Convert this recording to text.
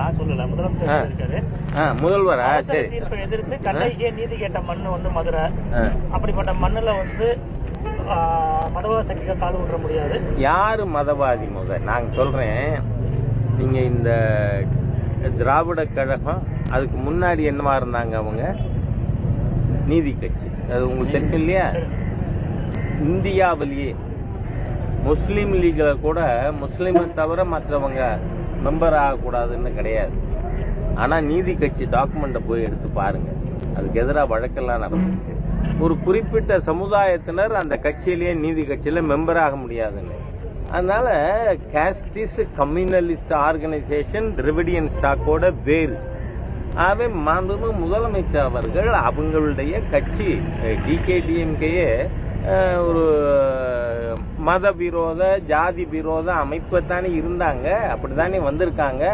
நான் சொல்லல. முதலமைச்சர் இருக்காரு முதல்வரா? சரி. தீர்ப்பை எதிர்த்து கண்ணகியே நீதி கேட்ட மண்ணு வந்து மதுரை. அப்படிப்பட்ட மண்ணுல வந்து மதவாத சக்திகள் கால் விட முடியாது. யாரு மதவாதி முத நான் சொல்றேன். நீங்க இந்த திராவிட கழகம் அதுக்கு முன்னாடி என்னவா இருந்தாங்க அவங்க? நீதி கட்சி. அது உங்களுக்கு தெரியும் இல்லையா? இந்தியாவிலேயே முஸ்லீம் லீக்ல கூட முஸ்லீமை தவிர மற்றவங்க மெம்பர் ஆகக்கூடாதுன்னு கிடையாது. ஆனால் நீதி கட்சி டாக்குமெண்ட்டை போய் எடுத்து பாருங்க. அதுக்கு எதிராக வழக்கெல்லாம் நடந்திருக்கு. ஒரு குறிப்பிட்ட சமுதாயத்தினர் அந்த கட்சியிலேயே நீதி கட்சியில் மெம்பர் ஆக முடியாதுன்னு. அதனால கேஸ்டிஸ் கம்யூனலிஸ்ட் ஆர்கனைசேஷன் திராவிடியன் ஸ்டாக்கோட வேறு. ஆகவே மாண்புமிகு முதலமைச்சர் அவர்கள் அவங்களுடைய கட்சி டிகேடிஎம்கேயே ஒரு மத விரோத ஜாதி விரோத அமைப்பு தானே இருந்தாங்க. அப்படித்தானே வந்திருக்காங்க.